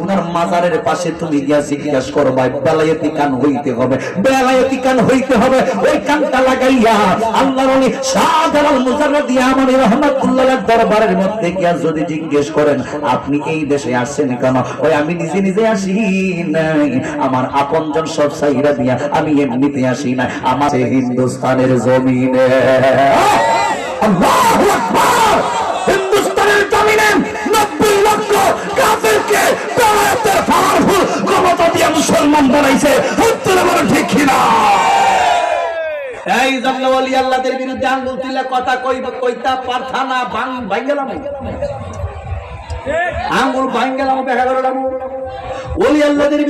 উনার মাজারের পাশে তুমি গিয়া জিজ্ঞাসা করবা বেলায়েতি কান হইতে হবে, বেলায়েতি কান হইতে হবে, ওই কানটা লাগাইয়া আল্লাহর ওলি শাহজালাল মুজাররদি আমানি রহমাতুল্লাহ দরবারের মধ্যে গিয়া যদি জিজ্ঞেস করেন, আপনি এই দেশে আসছেন কেন? ওই আমি নিজে নিজে আসি নাই, আমার আপনজন সব সাইরা দিয়া আমি এমনিতে আসি না আমার হিন্দুস্তানের জমিনে। আল্লাহু আকবার! বেলায়েতের পাওয়ারফুল ক্ষমতা দিয়ে মুসলমান বানাইছে। ঠিক কিনা? এই জন্য বিরুদ্ধে আঙ্গুল কথা কইব কইতা পারথা না আঙ্গুল দেখা ওলি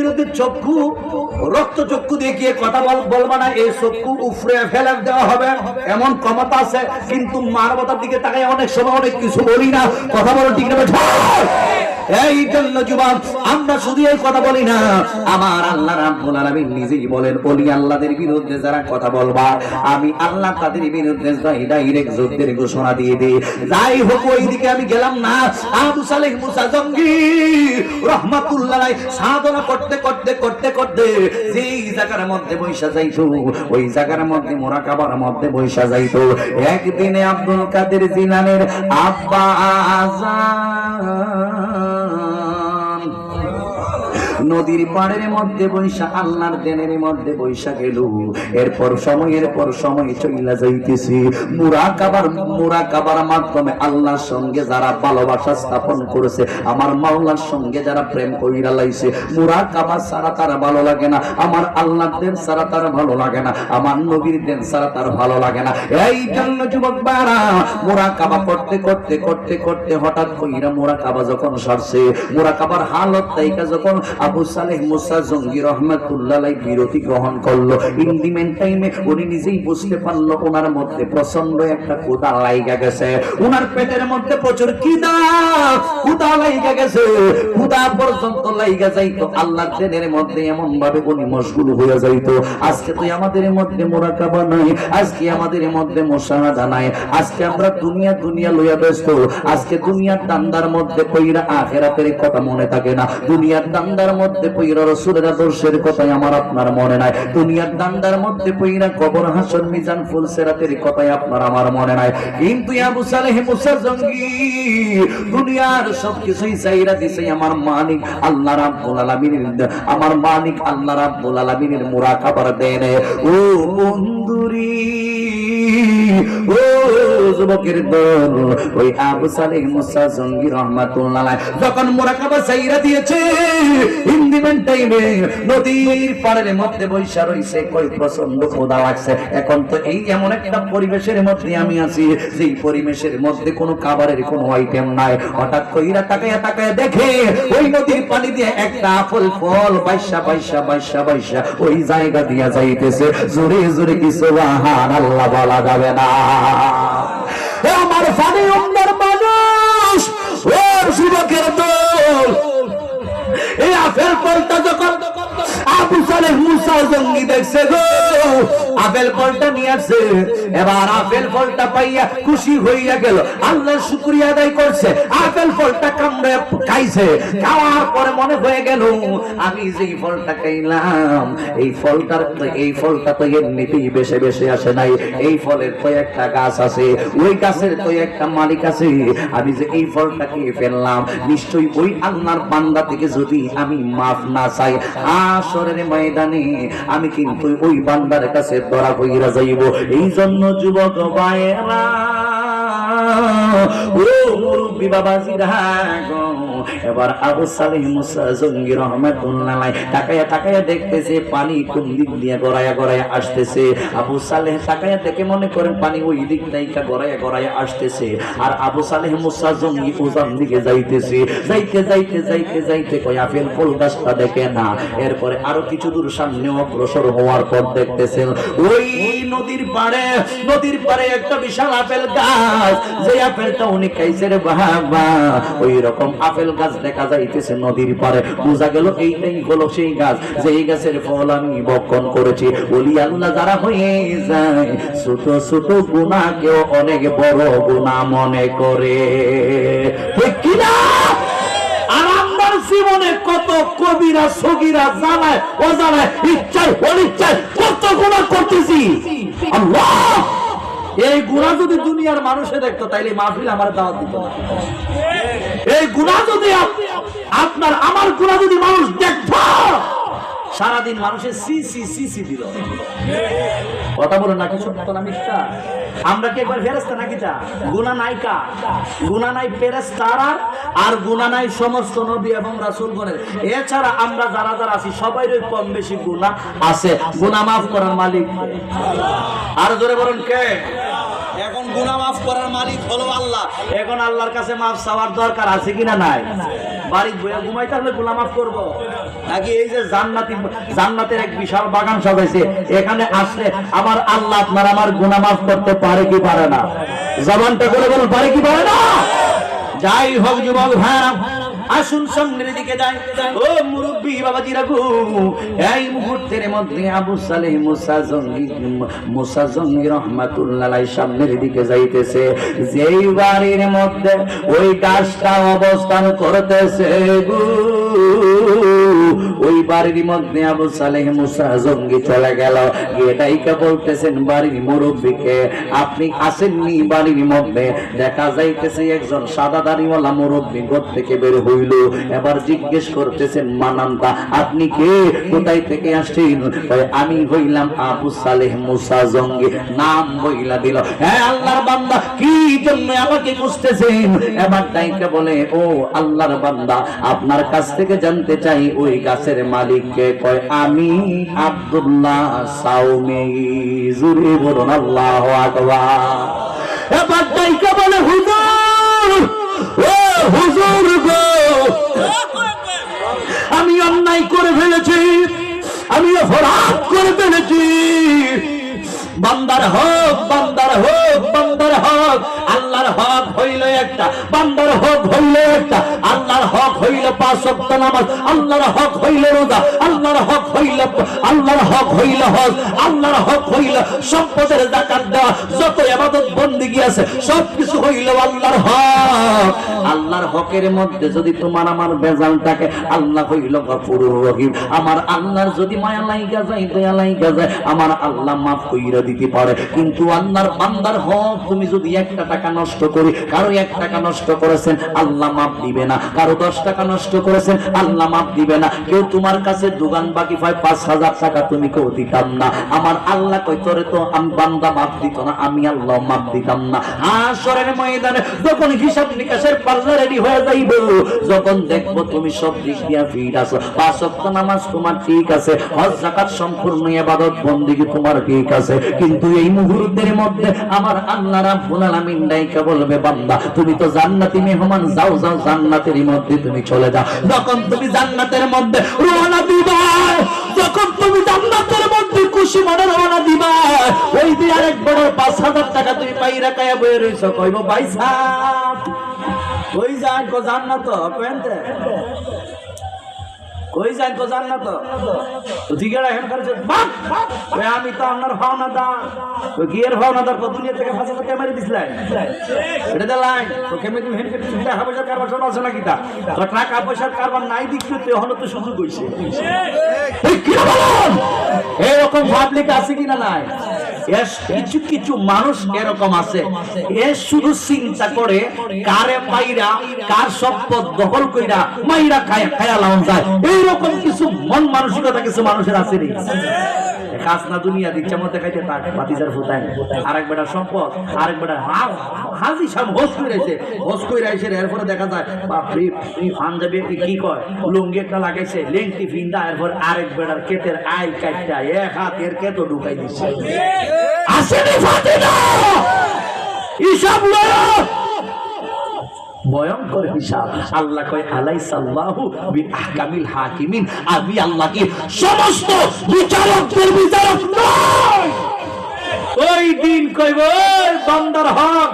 বিরুদ্ধে চক্ষু, রক্ত চক্ষু দেখিয়ে কথা বল, বলবা না? এই চক্ষু উফরে ফেলে দেওয়া হবে। এমন ক্ষমতা আছে, কিন্তু মানবতার দিকে তাকাই অনেক সময় অনেক কিছু বলি না। কথা বলো ঠিক না? এই জন্য যুবক, আমরা শুধু এই কথা বলি না, আমার আল্লাহ রাব্বুল আলামিন নিজেই বলেন বলি বিরুদ্ধে যারা কথা বলবা, আমি আল্লাহ তাদের বিরুদ্ধে ডাইরেক্ট যুদ্ধের ঘোষণা দিয়ে দিই। যাই হোক, ওইদিকে আমি গেলাম না। আবু সালেহ মুসা জঙ্গি, রহমাতুল্লাহ সাধনা করতে করতে করতে করতে যেই জায়গার মধ্যে বৈশা যাইতো, ওই জায়গার মধ্যে মোরাকাবার মধ্যে বৈশা যাইতো। একদিনে আব্দুল কাদের জিলানের আব্বা নদীর পাড়ের মধ্যে বৈশা, আল্লাহর দেনের মধ্যে বৈশা গেল। এরপর সময়ের পর সময় চইলা যাইতেছি। মুরাকাবার মুরাকাবার মাধ্যমে আল্লাহর সঙ্গে যারা ভালোবাসা স্থাপন করেছে, আমার মাওলার সঙ্গে যারা প্রেম কইরা লাইছে মুরাকাবা ছাড়া তার ভালো লাগে না, আমার আল্লাহর দেন ছাড়া তার ভালো লাগে না, আমার নবীর দেন ছাড়া তার ভালো লাগে না। এই জন্য যুবক বারা মুরাকাবা করতে করতে করতে করতে হঠাৎ কইরা মুরাকাবা যখন সরছে মুরাকাবার হালত তাইকা যখন আবু ওনার মধ্যে এমন ভাবে উনি মশগুল আজকে তো আমাদের মধ্যে মোরাকাবা নাই, আজকে আমাদের মধ্যে নাই। আজকে আমরা দুনিয়া দুনিয়া লইয়া ব্যস্ত। আজকে দুনিয়ার দান্দার মধ্যে কইরা আখেরাতের কথা মনে থাকে না। দুনিয়ার দান্দার মধ্যে পইরা রসুলের আদর্শের কথাই আমার আপনার মনে নাই। দুনিয়ার দান্দার মধ্যে পইরা কবর হাসন, মিজান, ফুল, সেরাতের কথাই আপনার আমার মনে নাই। কিন্তু আবু সালেহ মুসা জঙ্গি, দুনিয়ার সবকিছুই চাইরা দিছে আমার মালিক আল্লাহ রাব্বুল আলামিনের আমার মালিক আল্লাহ রাব্বুল আলামিনের মুরাকাবার দেন। ও বন্ধুরি পরিবেশের মধ্যে আমি আছি, যেই পরিবেশের মধ্যে কোনো খাবারের কোনো আইটেম নাই। হঠাৎ কইরা তাকায়া তাকায়া দেখে, ওই নদীর পানি দিয়ে একটা আপেল ফল বাইশা বাইশা বাইশা বাইশা ওই জায়গা দিয়া যাইতেছে। জোরে জোরে কিছু আহার আল্লাহ বলা যাবে না। এ আমার ফানি উন্নর মানুষ ওর যুবকের দল। এই আফের ফলটা যখন আবু সালেহ মুসা জঙ্গি দেখছে গো। আপেল ফলটা নিয়ে এবার আপেল ফলটা পাইয়া খুশি হইয়া গেল। আদায় করছে। আপেল ফলটা কামড়ে খাইছে। খাওয়ার পরে মনে হয়ে গেল, আমি ফলটা খাইলাম, এই ফলটার এই ফলটা তো এমনিতেই বেশে বেশে আসে নাই। এই ফলের তো একটা গাছ আছে, ওই গাছের তো একটা মালিক আছে। আমি যে এই ফলটা খেয়ে ফেললাম, নিশ্চয়ই ওই আল্লাহর বান্দা থেকে যদি আমি মাফ না চাই আসরের ময়দানে, আমি কিন্তু ওই বান্দার কাছে ধরা হইয়া যাইব। এই জন্য যুবক বায়েরা ও মুরব্বী বাবাজিরা গো এবার আবু সালিম মুসা জঙ্গি দেখতেছে পানি কোন দিক দিয়ে আসতেছে। আবু সালেহ দেখে মনে করেন পানি ওই দিক গড়ায়া আসতেছে। আর আবু সালেহ মুসা জঙ্গি উজান দিকে যাইতেছে। যাইতে যাইতে যাইতে যাইতে কই আপেল ফুল গাছটা দেখে না। এরপরে আরও কিছু দূর সামনে অগ্রসর হওয়ার পর দেখতেছেন, ওই নদীর পাড়ে নদীর পাড়ে একটা বিশাল আপেল গাছ। যে আপেলটা উনি খাইছে রে বাবা, ওই রকম আপেল গাছ দেখা যাইতেছে নদীর পাড়ে। বোঝা গেল এইটাই হলো সেই গাছ যে এই গাছের ফল আমি বক্ষণ করেছি। বলি, আল্লাহ যারা হয়ে যায়, ছোট ছোট গুণা কেউ অনেক বড় গুণা মনে করে। জীবনে কত কবিরা, সগিরা জানায়, অজানায়, ইচ্ছায়, অনিচ্ছায় কত গুণা করতেছি। আল্লাহ! এই গুণা যদি দুনিয়ার মানুষে দেখতো, তাইলে মাহফিল আমার দাওয়াত দিত না। এই গুণা যদি আপনার, আমার গুণা যদি মানুষ দেখতো সারাদিন মানুষের সি সি সি সি দিল। কথা বলো নাকি সত্য না মিথ্যা। আমরা কি একবার ফেরেস্তা নাকি তা? গুণা নাই কা? গুণা নাই ফেরেস্তারা আর গুণা নাই সমস্ত নবী এবং রাসূলগণের। এছাড়া আমরা যারা যারা আছি সবাইরই কম বেশি গুণা আছে। গুণা মাফ করার মালিক। আর জোরে বলুন কে? এখন গুনাহ মাফ করার মালিক হলো আল্লাহ। এখন আল্লাহর কাছে মাফ চাওয়ার দরকার আছে কিনা নাই? বাড়ি বইয়া ঘুমাই তাহলে গুনাহ মাফ করব। নাকি এই যে জান্নাতি জান্নাতের এক বিশাল বাগান সাজাইছে, এখানে আসলে আমার আল্লাহ আপনার আমার গুনা মাফ করতে পারে কি পারে না? জবানটা করে বল পারে কি পারে না? যাই হোক যুবক ভাইরা আসুন সামনের দিকে যাই। ও মুরব্বী বাবাজিরা গো, এই মুহূর্তের মধ্যে আবু সালেহ মুসা জঙ্গি রহমাতুল্লাহ সামনের দিকে যাইতেছে। যেই বাড়ির মধ্যে ওই গাছটা অবস্থান করতেছে গো। ওই বাড়ির মধ্যে আবু সালেহ মুসা জঙ্গি চলে গেল। এটাইকে বলতেছেন বাড়ির মুরব্বীকে? আপনি আসেননি বাড়ির মধ্যে? দেখা যাইতেছে একজন সাদা দাড়িওয়ালা মুরব্বী ঘর থেকে বের হইল। এবার জিজ্ঞেস করতেছেন মানান্তা আপনি কে? কোথায় থেকে আসছেন? আমি হইলাম আবু সালেহ মুসা জঙ্গি। নাম বইলা দিল। হ্যাঁ আল্লাহর বান্দা, কি জন্য আমাকে খুঁজতেছেন? এবার ডাইকে বলে, ও আল্লাহর বান্দা, আপনার কাছ থেকে জানতে চাই, ওই গাছের মালিককে কয়, আমি আব্দুল্লাহ সাউমি। জুরি বলুন, আল্লাহ আকবার। বলে, হুজুর হুজুর গো, আমি অন্যায় করে ফেলেছি আমি অপরাধ করে ফেলেছি। বান্দার হক বান্দার হক বান্দার হক। আল্লাহর হক হইল একটা, বান্দার হক হইল একটা, আল্লাহর হক হইল পাঁচ সপ্তাহ নামাজ, আল্লাহর হক হইল রোজা, আল্লাহর হক হইল আল্লাহর হক হইল হজ, আল্লাহর হক হইল সম্পদের জাকাত দেওয়া যত এবাদত বন্দিগি আছে সব কিছু হইল আল্লাহর হক। আল্লাহর হকের মধ্যে যদি তোমার আমার বেজাল থাকে, আল্লাহ হইল গফুরুর রহিম। আমার আল্লাহর যদি মায়া লাইগা যায়, দয়া লাইগা যায়, আমার আল্লাহ মাফ কইরা দিতে পারে। কিন্তু আল্লাহর বান্দার হক তুমি যদি একটা টাকা নষ্ট করি, কারও এক টাকা নষ্ট করেছেন, আল্লাহ মাফ দিবে না। কারও দশ টাকা নষ্ট করেছেন, আল্লাহ মাফ দিবে না। কেউ তোমার কাছে দোকান বাকি পায় পাঁচ হাজার টাকা তুমি কেউ দিতাম না। আমার আল্লাহ কই তোরে তো আমি বান্দা মাফ দিত না, আমি আল্লাহ মাফ দিতাম না। আসরের ময়দানে, যখন হিসাব নিকাশের পাল্লা রেডি হয়ে যাইব। যখন দেখব তুমি সব দিক দিয়া ফিট আছো। পাঁচ ওয়াক্ত নামাজ তোমার ঠিক আছে, হজ জাকাত সম্পূর্ণ ইবাদত বন্দেগী তোমার ঠিক আছে। কিন্তু এই মুহূর্তের মধ্যে আমার আল্লাহ রাব্বুল আলামিন বান্দা, তুমি তো জান্নাতি মেহমান, যাও যাও, জান্নাতের মধ্যে তুমি চলে যাও। যখন তুমি জান্নাতের মধ্যে রওনা দিবা, যখন তুমি জান্নাতের মধ্যে খুশি মনে রওনা দিবা, ওই দিয়ে আরেক বড় পাঁচ হাজার টাকা তুমি পাইরা কায়া বয়ে রইছো কইব ভাই সাহেব। কই যান কো জান্নাত কইতে কই যান কো জান্নাত? তো ঠিক আছে হেন করে বাপ ওই আমি তো আপনার ভাওনা দা তো গিয়ের ভাওনা দার কত দুনিয়া থেকে ফাঁসা থেকে মেরে দিছিলেন এটা দে লাইন তো কেমনে তুমি হেন করে চিন্তা হবে যে কারবার শোনা আছে নাকি তা তো টাকা পয়সার কারবার নাই দিচ্ছে তো হলো তো সুযোগ হইছে। এই কি বলেন এরকম পাবলিক আছে কিনা নাই? কিছু কিছু মানুষ এরকম আছে। এ শুধু চিন্তা করে কারে মাইরা কার সম্পদ দখল কইরা মাইরা খায়, খায়া লাউন যায় এইরকম কিছু মন মানসিকতা কিছু মানুষের আছে রে। খাসনা দুনিয়া দিচ্ছে মধ্যে খাইতে বাতিজার ফুটায় আরেক বেটার সম্পদ, আরেক বেটার হাজি হোস হোস এরপরে দেখা যায়, বাপরে পাঞ্জাবি কি কয়? লুঙ্গি একটা লাগাইছে, লেংটি ফিন্দা এরপর আরেক বেটার কেতের আই কাটটা এক হাতের কেতো ঢুকাই দিচ্ছে আসেনি লয়া ভয়ঙ্কর হিসাব। আল্লাহ কয় আলাই সাল্লাহু বিআহকামিল হাকিমিন। আমি আল্লাহ কি সমস্ত বিচারকদের বিচারক নয় ওই দিন কইব বান্দার হক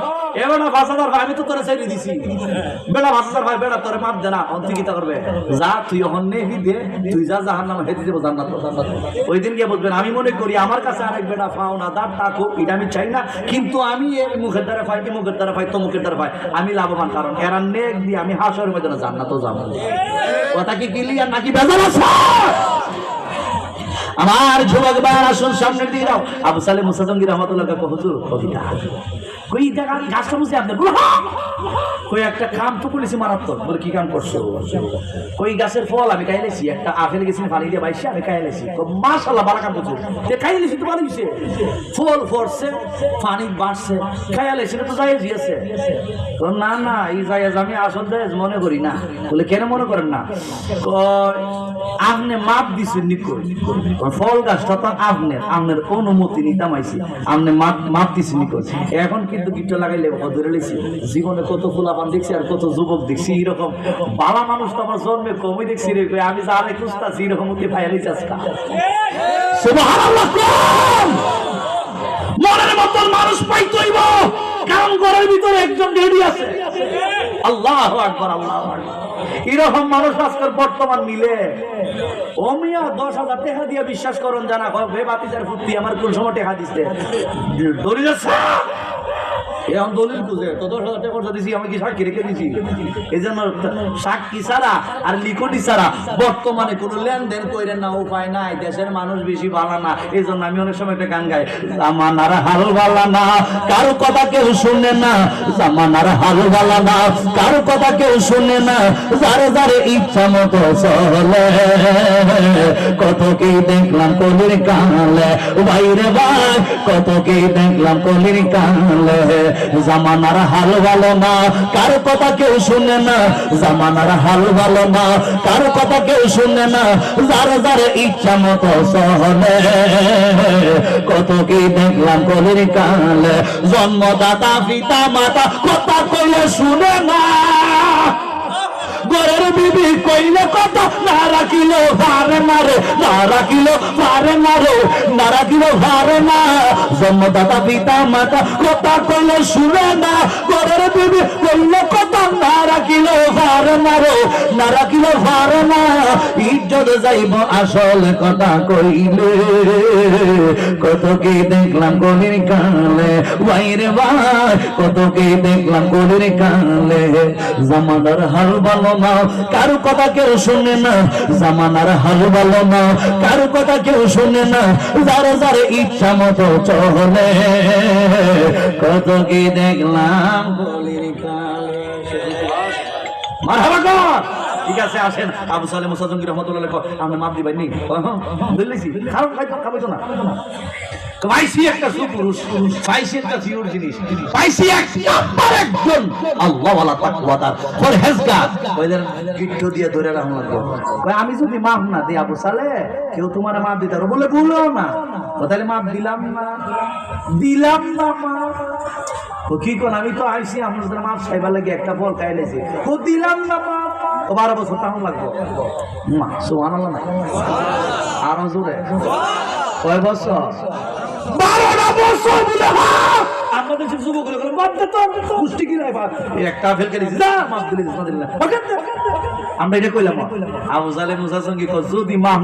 আমি মনে করি আমার কাছে আরেক বেটা পাও না দাঁত টাকো এটা আমি চাই না। কিন্তু আমি এই মুখের দ্বারা পাই, কি মুখের দ্বারা পাই তো মুখের দ্বারা পাই, আমি লাভবান, কারণ এরা নেক দিয়ে আমি হাসর মধ্যে জান্নাতও যাব। কথা কি ক্লিয়ার নাকি আমার যুবক ভাইয়ের, আসুন সামনে দিয়ে দাও আবু সালে মুসাজঙ্গি রহমতুল্লাহ কবিতা দেখা গাছটা বুঝে আপনার। হ্যাঁ। একটা মারাত্মক। বলে কি কাম করছ? কই গাছের ফল আমি একটা গেছি পানি দিয়ে বাইসে, আমি লেছি। তো হইছে ফল ফরছে, পানি বাড়ছে তো না না, এই জায়গা আমি আসল জায়েজ মনে করি না। বলে কেন মনে করেন না? আপনি মাপ দিছেন নিকট ফল গাছটা তো আপনার আপনার অনুমতি নিতাম আইছি। আপনি মাপ মাপ দিছেন নিকট এখন কিন্তু গিটটা লাগাইলে ধরে লেছি জীবনে কত ফুলাপান দেখছি আর কত যুবক দেখছি এরকম বালা মানুষ তো আমার জন্মে কমই দেখছি রে আমি যারে খুঁজতাছি এরকম উঠে ফাইয়ালি চাষটা মনের মতন মানুষ কারণ ঘরের ভিতরে একজন রেডি আছে। আল্লাহ আল্লাহ এরকম মানুষ আজকাল বর্তমান মিলে। ও মিয়া, দশ হাজার টাকা দিয়ে বিশ্বাস করুন, জানা হে বাতিজার ফুটি আমার কোন সময় টাকা দিচ্ছে আছে এখন দলিল খুঁজে। তো দশ হাজার টাকা দিছি, আমি কি সাক্ষী রেখে দিছি? এই জন্য সাক্ষী ছাড়া আর ছাড়া বর্তমানে কোনো লেনদেন করে না, উপায় নাই, দেশের মানুষ বেশি না। এই জন্য আমি অনেক সময় একটা গান গাই, জামানার হাল না, কারও কথা কেউ শুনে না। জামানার হাল না, কারও কথা কেউ শুনে না, যারে যারে ইচ্ছা মতো চলে। কত কি দেখলাম কলির কানলে বাইরে ভাই, কত কি দেখলাম কলির কানলে জামানার হাল ভালো না, কার কথা কেউ শুনে না? জামানার হাল ভালো না, কার কথা কেউ শুনে না? যার যার ইচ্ছা মতো সহলে কত কি দেখলাম কলির কালে, জন্মদাতা পিতা মাতা কথা কলে শুনে না। ঘরের বিবি কইলে কত? না রাখিল ভারে মারে না রাখিল ভারে মারে না রাখিল ভারে না জন্মদাতা পিতা মাতা কথা কইলে শুনে না। ঘরের বিবি কইলে কত? না রাখিল মারে না রাখিল ভারে না, ইজ্জত যাইব আসল কথা কইলে। কত কি দেখলাম গলির কালে বাইরে ভাই, কত কি দেখলাম গলির কালে। জামানার হাল ভালো না, কারও কথা কেউ শুনে না, জামানার হাল ভালো না, কারও কথা কেউ শুনে না, যারে যারে ইচ্ছা মতো চলে। কত কি দেখলাম গলির কালে। ঠিক আছে, আসেন। আবু সালেম মুসাজঙ্গি রহমতুল্লাহ লেখো আপনি মাপ দিবেন নি। বুঝলেছি। খারাপ খাইতো খাবে না? একটা একটা জিনিস এক আমি যদি মাফ না দিই আবু সালে, কেউ তোমার মাপ দিতে বলে বলল না। তাহলে মাপ দিলাম না। দিলাম না ও কি কোন আমি তো আইসি আপনাদের মাপ সাইবার লাগে একটা বল খাই লেছি। ও দিলাম না মাপ। বারো বছর তাহলে লাগবো। মা সুবহানাল্লাহ না। আরও জোরে। কয় বছর? বারোটা বছর আমাদের সব যুবকগুলো বাদ দে তো পুষ্টি কি নাই বাদ একটা ফেলকে করে যা মাপ দিলে দিস না। আমরা এটা কইলাম আবু জালে মুসা সঙ্গী যদি মাফ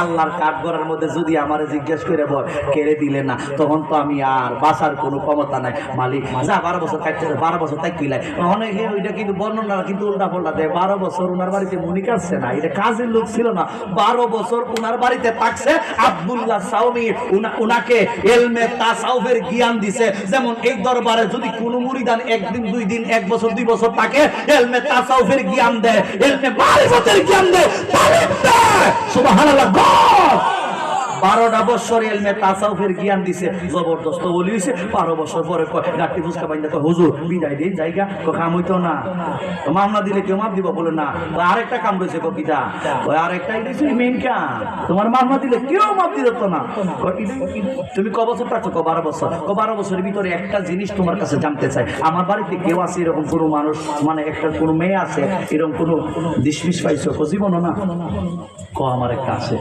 আল্লাহর কাঠ গড়ার মধ্যে যদি আমারে জিজ্ঞেস করে বল কেড়ে দিলে না তখন তো আমি আর বাঁচার কোনো ক্ষমতা নাই। মালিক যা বারো বছর কাটতে বারো বছর তাই কিলাই অনেকে ওইটা কিন্তু বর্ণনা কিন্তু উল্টা পাল্টা দেয় বারো বছর ওনার বাড়িতে মনি কাটছে না এটা কাজের লোক ছিল না। বারো বছর ওনার বাড়িতে থাকছে আব্দুল্লাহ সাউমি উনাকে এলমে তাসাউফের জ্ঞান দিছে। যেমন এই দরবারে যদি কোনো মুরিদান একদিন দুই দিন এক বছর দুই বছর থাকে এলমে তাসাউফের জ্ঞান দেয়। এলমে মারিফতের জ্ঞান দেয় তালিম দেয় গড। বারোটা বছর এলমে তাসাউফের জ্ঞান দিছে জবরদস্ত বলি হইছে বারো বছর পরে ডাক্তি ফুসকা বাইন্দা কয় হুজুর বিদায় দিন জায়গা। কয় কাম হইতো না। মামলা দিলে কেউ মাপ দিব? বলে না। আরেকটা কাম রয়েছে কবিতা ওই আরেকটা দিয়েছে মেন কাম। তোমার মামলা দিলে কেউ মাপ দিত না। কয়, "ইদে- ইদে- তুমি ক বছর থাকছো? ক বারো বছর। ক বারো বছরের ভিতরে একটা জিনিস তোমার কাছে জানতে চাই। আমার বাড়িতে কেউ আছে এরকম কোনো মানুষ মানে একটা কোনো মেয়ে আছে এরকম কোনো ডিসমিস পাইছো? ক জীবনও না। ক আমার একটা আছে।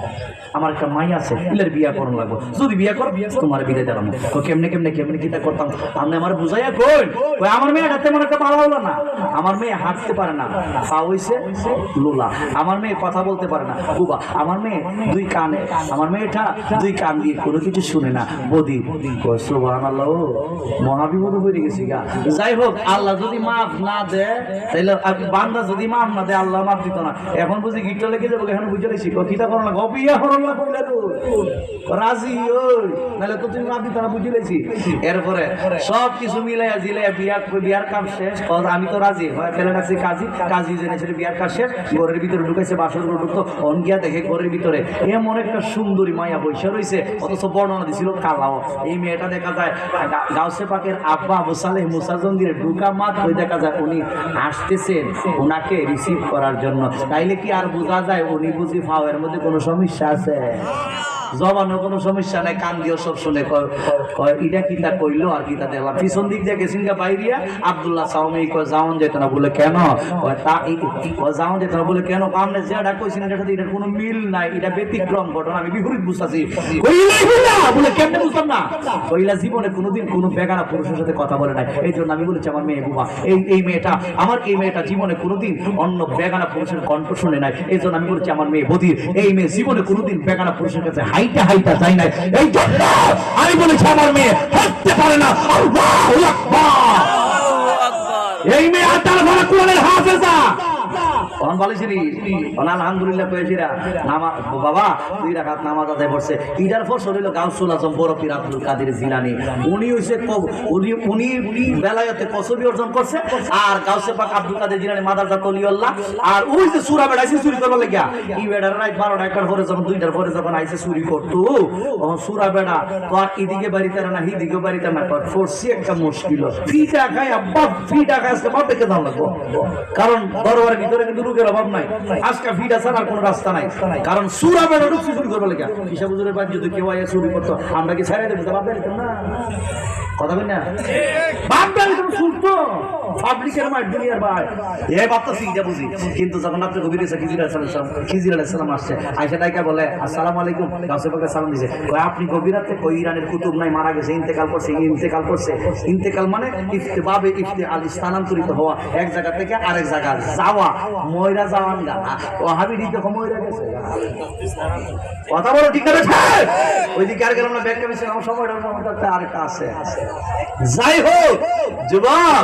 আমার একটা মাই আছে ইলের বিয়া করুন লাগবো। যদি বিয়া কর তোমার বিদায় দিলাম কই কেমনে কেমনে কেমনে কিতা করতাম? আপনি আমার বুঝাইয়া কই কই আমার মেয়ে তেমন একটা ভালো হলো না। আমার মেয়ে হাঁটতে পারে না। পা হইছে লোলা। আমার মেয়ে কথা বলতে পারে না। বুবা আমার মেয়ে দুই কানে। আমার মেয়েটা দুই কান দিয়ে কোনো কিছু শুনে না। বদি। সুবহানাল্লাহ ও, মহাবিপদ হয়ে গেছি গা। যাই হোক আল্লাহ যদি মাফ না দেয় তাহলে বান্দা যদি মাফ না দেয় আল্লাহ মাফ দিত না। এখন বুঝি গিট্টো লেগে যাব এখন বুঝে লেছি কিতা করো না গপিয়া করো একটা সুন্দরী মায়া বৈশা রয়েছে অথচ বর্ণনা দিছিল কালাও। এই মেয়েটা দেখা যায় গাউসে পাকের আব্বা আবু সালেহ ঢুকা মাত হয়ে দেখা যায় উনি আসতেছেন ওনাকে রিসিভ করার জন্য। তাইলে কি আর বোঝা যায় উনি বুঝি ফাওয়ের মধ্যে কোনো সমস্যা আছে? है। জবানো কোনো সমস্যা নাই, কান দিও সব শুনে ইটা কিতা কইলো আর কিতা দেখলাম পিছন দিক দিয়ে গেছেন বাইরিয়া, আব্দুল্লাহ সাউমি কয় যাওন যেত না। বলে, কেন? তা যাওন যেত না। বলে, কেন? আপনি যেটা কইছেন এটার সাথে এটার কোনো মিল নাই এটা ব্যতিক্রম ঘটনা, আমি বিপরীত বুঝতেছি। কইলা কেমনে জীবনে কোনোদিন কোনো বেগানা পুরুষের সাথে কথা বলে নাই। এই জন্য আমি বলেছি, আমার মেয়ে বুবা, এই এই মেয়েটা, আমার এই মেয়েটা জীবনে কোনোদিন অন্য বেগানা পুরুষের কণ্ঠ শুনে নাই। এই জন্য আমি বলেছি, আমার মেয়ে বধির, এই মেয়ে জীবনে কোনোদিন বেগানা পুরুষের কাছে হাইটা হাইটা চাই নাই। এই জন্য আমি বলেছি আমার মেয়ে হাঁটতে পারে না। এই মেয়ে আর তার ঘরে কোরআনের হাফেজা। কোন বলেছিলি আলহামদুলিল্লাহ নামা বাবা, দুই রাকাত নামাজ আদায় পর শরীর গাউসুল আজম, বড় পীর আব্দুল জিলানি। উনি হইছে ক- উনি উনি বেলায়তে কসবি অর্জন করছে, আর গাউসে পাক আব্দুল কাদের জিলানি আর ওই যে সুরা বেড়াইছে চুরি করবার লাগিয়া। ই বেড়ার পরে যখন দুইটার পরে যখন চুরি করতো। তখন সুরা বেড়া তো আর এদিকে বাড়িতে না হিদিকে বাড়িতে না কর, ফোরসি একটা মুশকিল। ফিটা খায়, আব্বা, ফিটা খায়, আজকে দাম লাগবো। কারণ দরবারের ভিতরে কিন্তু লোকের অভাব নাই আজকে ভিটা ছাড়ার কোনো রাস্তা নাই কারণ সুরা ঢুকছে চুরি করব লেগে হিসাব হুজুরের বাড়ি যদি কেউ আইয়া চুরি করতো আমরা কি ছেড়ে দেবো না কথা বলি না বাপ তুমি শুনতো পাবলিকের মাঠ দুনিয়ার এটা বুঝি। কিন্তু আপনি কবির এসে খিজির খিজির আসছে বলে আলাইকুম। গাছে পাকে সালাম দিছে। আপনি গভীরাতে কই ইরানের কুতুব নাই, মারা গেছে, ইন্তেকাল করছে ইন্তেকাল করছে। ইন্তেকাল মানে ইফতেভাবে ইফতে আল স্থানান্তরিত হওয়া। এক জায়গা থেকে আরেক জায়গা যাওয়া, ময়রা যাওয়ান গা ও ময়রা গেছে। কথা বলো, ঠিক আছে আর গেলাম না আমার সময়টা আরেকটা আছে। যাই হোক, যুবক